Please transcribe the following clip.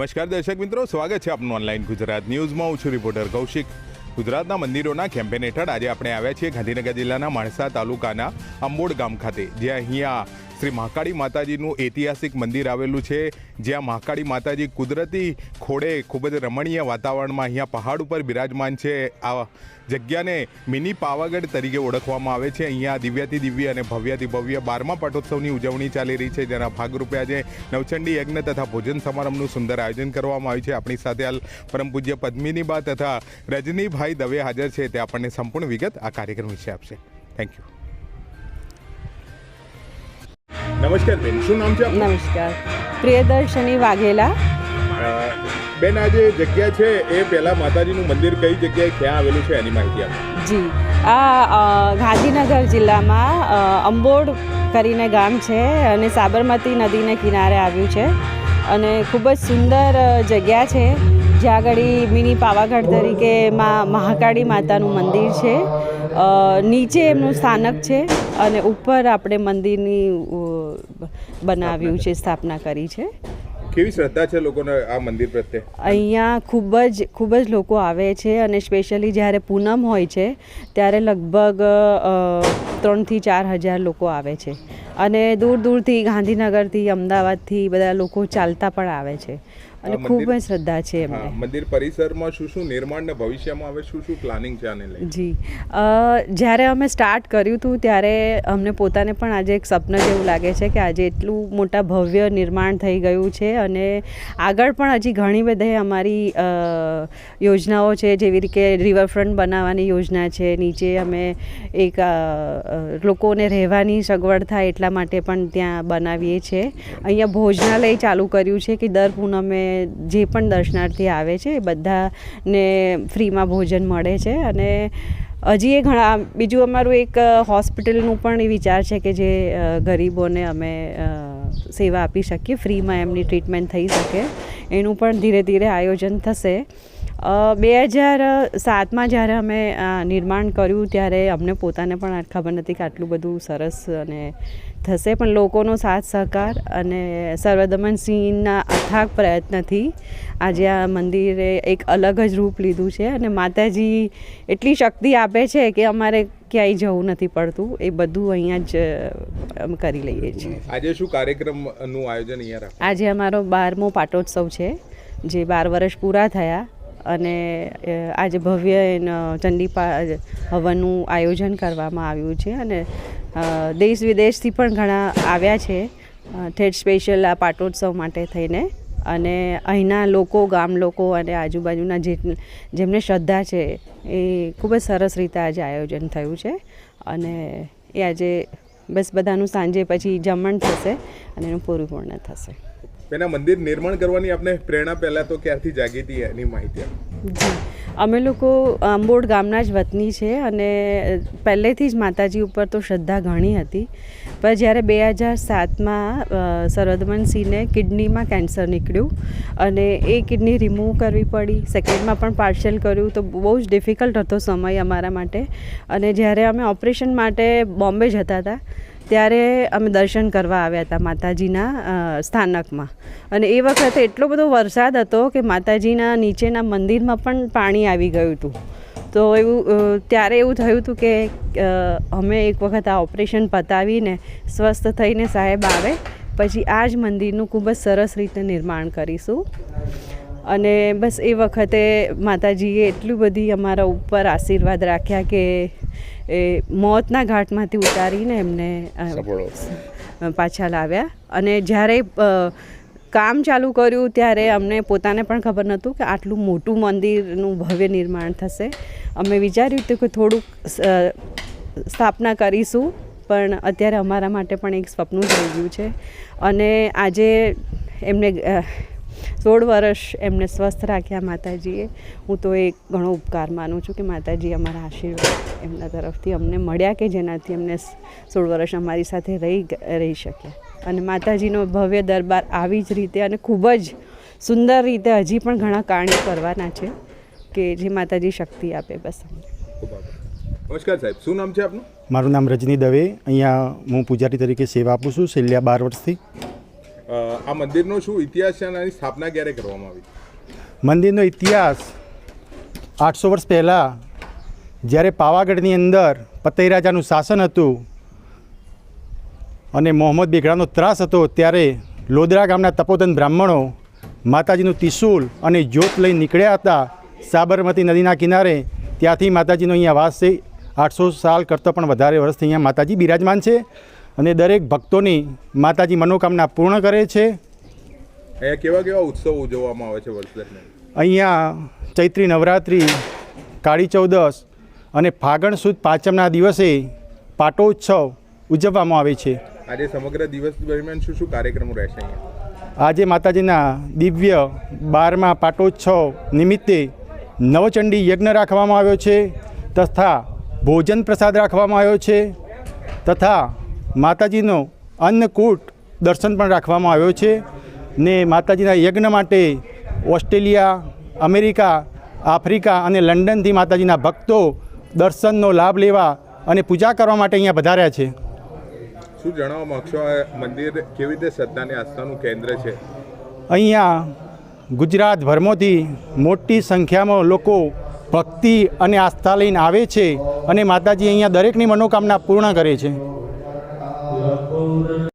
નમસ્કાર દર્શક મિત્રો, સ્વાગત છે આપનું ઓનલાઈન ગુજરાત ન્યૂઝમાં. હું છું રિપોર્ટર કૌશિક. ગુજરાતના મંદિરોના કેમ્પેન હેઠળ આજે આપણે આવ્યા છીએ ગાંધીનગર જિલ્લાના માણસા તાલુકાના અંબોડ ગામ ખાતે, જ્યાં અહીંયા શ્રી મહાકાળી માતાજીનું ઐતિહાસિક મંદિર આવેલું છે, જ્યાં મહાકાળી માતાજી કુદરતી ખોડે ખૂબ જ રમણીય વાતાવરણમાં અહીંયા પહાડ ઉપર બિરાજમાન છે. આ જગ્યાને મિની પાવાગઢ તરીકે ઓળખવામાં આવે છે. અહીંયા દિવ્યાથી દિવ્ય અને ભવ્યાથી ભવ્ય બારમા પાટોત્સવની ઉજવણી ચાલી રહી છે, જેના ભાગરૂપે આજે નવચંડી યજ્ઞ તથા ભોજન સમારંભનું સુંદર આયોજન કરવામાં આવ્યું છે. આપણી સાથે હાલ પરમ પૂજ્ય પદ્મિનીબા તથા રજનીભાઈ દવે હાજર છે. તે આપણને સંપૂર્ણ વિગત આ કાર્યક્રમ વિશે આપશે. થેન્ક યુ નમસ્કાર બેન શું નામ છે નમસ્કાર. પ્રિયદર્શની વાઘેલા. બેન આ જે જગ્યા છે એ પહેલાં માતાજીનું મંદિર કઈ જગ્યાએ ક્યાં આવેલું છે એની માહિતી આપો. જી આ ગાંધીનગર જિલ્લામાં અંબોડ કરીને ગામ છે અને સાબરમતી નદીને કિનારે આવ્યું છે. અને ખૂબ જ સુંદર જગ્યા છે. જ્યાં આગળ મિની પાવાગઢ તરીકે માં મહાકાળી માતાનું મંદિર છે. નીચે એમનું સ્થાનક છે અને ઉપર આપણે મંદિરની બનાવ્યું છે સ્થાપના કરી છે. કેવી શ્રદ્ધા છે લોકોને આ મંદિર પ્રત્યે? અહીંયા ખૂબ જ ખૂબ જ લોકો આવે છે અને સ્પેશિયલી જ્યારે પૂનમ હોય છે ત્યારે લગભગ ત્રણથી ચાર હજાર લોકો આવે છે. અને દૂર દૂરથી ગાંધીનગરથી અમદાવાદથી બધા લોકો ચાલતા પણ આવે છે. અને ખૂબ જ શ્રદ્ધા છે એમને. મંદિર પરિસરમાં શું શું નિર્માણ ને ભવિષ્યમાં હવે શું શું પ્લાનિંગ છે આને લઈને? જી. જ્યારે અમે સ્ટાર્ટ કર્યું હતું ત્યારે અમને પોતાને પણ આજે એક સપન જેવું લાગે છે કે આજે એટલું મોટા ભવ્ય નિર્માણ થઈ ગયું છે અને આગળ પણ હજી ઘણી બધી અમારી યોજનાઓ છે જેવી રીતે રિવરફ્રન્ટ બનાવવાની યોજના છે નીચે અમે એક લોકોને રહેવાની સગવડ થાય એટલા માટે પણ ત્યાં બનાવીએ છીએ અહીંયા ભોજનાલય ચાલુ કર્યું છે કે દર પૂનમે જે પણ દર્શનાર્થી આવે છે, એ બધાને ફ્રીમાં ભોજન મળે છે. અને હજી એ ઘણા, બીજું અમારું એક હોસ્પિટલનું પણ એ વિચાર છે કે જે ગરીબોને અમે સેવા આપી શકીએ, ફ્રીમાં એમની ટ્રીટમેન્ટ થઈ શકે. એનું પણ ધીરે ધીરે આયોજન થશે. બે હજાર સાતમાં જ્યારે અમે આ નિર્માણ કર્યું ત્યારે અમને પોતાને પણ ખબર નથી કે આટલું બધું સરસ અને થશે પણ લોકોનો સાથ સહકાર અને સર્વદમન સિંહના અથાગ પ્રયત્નથી આજે આ મંદિરે એક અલગ જ રૂપ લીધું છે અને માતાજી એટલી શક્તિ આપે છે કે અમારે ક્યાંય જવું નથી પડતું. એ બધું અહીંયા જ કરી લઈએ છીએ. આજે શું કાર્યક્રમનું આયોજન અહીંયા આજે અમારો બારમો પાટોત્સવ છે જે બાર વર્ષ પૂરા થયા. અને આજે ભવ્ય ચંડીપા હવનનું આયોજન કરવામાં આવ્યું છે અને દેશ વિદેશથી પણ ઘણા આવ્યા છે. ઠેઠ સ્પેશિયલ આ પાટોત્સવ માટે થઈને. અને અહીંના લોકો, ગામ લોકો અને આજુબાજુના જે, જેમને શ્રદ્ધા છે, એ ખૂબ જ સરસ રીતે આજે આયોજન થયું છે. અને એ આજે બસ બધાનું સાંજે પછી જમણ થશે અને એનું પૂરું થશે. બેન મંદિર નિર્માણ કરવાની આપણે પ્રેરણા પહેલા તો ક્યારથી જાગી હતી એની માહિતી જી. અમે લોકો આંબોડ ગામના જ વતની છે અને પહેલેથી જ માતાજી ઉપર તો શ્રદ્ધા ઘણી હતી. પણ જ્યારે બે હજાર સાતમાં સરવદમનસિંહને કિડનીમાં કેન્સર નીકળ્યું અને એ કિડની રિમૂવ કરવી પડી સેકન્ડમાં પણ પાર્શલ કર્યું, તો બહુ જ ડિફિકલ્ટ હતો સમય અમારા માટે. અને જ્યારે અમે ઓપરેશન માટે બોમ્બે જતા હતા ત્યારે અમે દર્શન કરવા આવ્યા હતા માતાજીના સ્થાનકમાં. અને એ વખતે એટલો બધો વરસાદ હતો કે માતાજીના નીચેના મંદિરમાં પણ પાણી આવી ગયું હતું. તો એવું ત્યારે એવું થયું હતું કે અમે એક વખત આ ઓપરેશન પતાવીને સ્વસ્થ થઈને સાહેબ આવે, પછી આ જ મંદિરનું ખૂબ જ સરસ રીતે નિર્માણ કરીશું. અને બસ એ વખતે માતાજીએ એટલું બધી અમારા ઉપર આશીર્વાદ રાખ્યા કે એ મોતના ઘાટમાંથી ઉતારીને એમને પાછા લાવ્યા. અને જ્યારે કામ ચાલુ કર્યું ત્યારે અમને પોતાને પણ ખબર નહોતું કે આટલું મોટું મંદિરનું ભવ્ય નિર્માણ થશે. અમે વિચાર્યું હતું કે થોડુંક સ્થાપના કરીશું પણ અત્યારે અમારા માટે પણ એક સ્વપ્ન થઈ ગયું છે. અને આજે એમને સોળ વર્ષ એમને સ્વસ્થ રાખ્યા માતાજીએ. હું તો એ ઘણો ઉપકાર માનું છું કે માતાજી અમારા આશીર્વાદ એમના તરફથી અમને મળ્યા કે જેનાથી અમને સોળ વર્ષ અમારી સાથે રહી રહી શક્યા. અને માતાજીનો ભવ્ય દરબાર આવી જ રીતે અને ખૂબ જ સુંદર રીતે હજી પણ ઘણા કાર્યો કરવાના છે કે જે માતાજી શક્તિ આપે બસ અમને. નમસ્કાર સાહેબ શું નામ છે આપનું? મારું નામ રજની દવે. અહીંયા હું પૂજારી તરીકે સેવા આપું છું. છેલ્લા બાર વર્ષથી. આ મંદિરનો શું ઇતિહાસ છે અને આની સ્થાપના ક્યારે કરવામાં આવી? મંદિરનો ઇતિહાસ આઠસો વર્ષ પહેલાં જ્યારે પાવાગઢની અંદર પતઈ રાજાનું શાસન હતું અને મોહમ્મદ બેગડાનો ત્રાસ હતો ત્યારે લોદરા ગામના તપોધન બ્રાહ્મણો માતાજીનું ત્રિશૂલ અને જ્યોત લઈ નીકળ્યા હતા સાબરમતી નદીના કિનારે. ત્યાંથી માતાજીનો અહીંયા વાસ છે. આઠસો સાલ કરતાં પણ વધારે વર્ષથી અહીંયા માતાજી બિરાજમાન છે. અને દરેક ભક્તોની માતાજી મનોકામના પૂર્ણ કરે છે. અહીંયા કેવા કેવા ઉત્સવ ઉજવવામાં આવે છે વર્ષ અહીંયા ચૈત્રી નવરાત્રિ કાળી ચૌદસ અને ફાગણ સુદ પાંચમના દિવસે પાટોત્સવ ઉજવવામાં આવે છે. આજે સમગ્ર દિવસ દરમિયાન શું શું કાર્યક્રમો રહેશે આજે માતાજીના દિવ્ય બારમા પાટોત્સવ નિમિત્તે નવચંડી યજ્ઞ રાખવામાં આવ્યો છે તથા ભોજન પ્રસાદ રાખવામાં આવ્યો છે તથા માતાજીનો અન્નકૂટ દર્શન પણ રાખવામાં આવ્યો છે ને માતાજીના યજ્ઞ માટે ઓસ્ટ્રેલિયા અમેરિકા આફ્રિકા અને લંડનથી માતાજીના ભક્તો દર્શનનો લાભ લેવા અને પૂજા કરવા માટે અહીંયા પધાર્યા છે. શું જણાવવા માગશો આ મંદિર કેવી રીતે શ્રદ્ધાની આસ્થાનું કેન્દ્ર છે? અહીંયા ગુજરાતભરમાંથી મોટી સંખ્યામાં લોકો ભક્તિ અને આસ્થા લઈને આવે છે અને માતાજી અહીંયા દરેકની મનોકામના પૂર્ણ કરે છે. la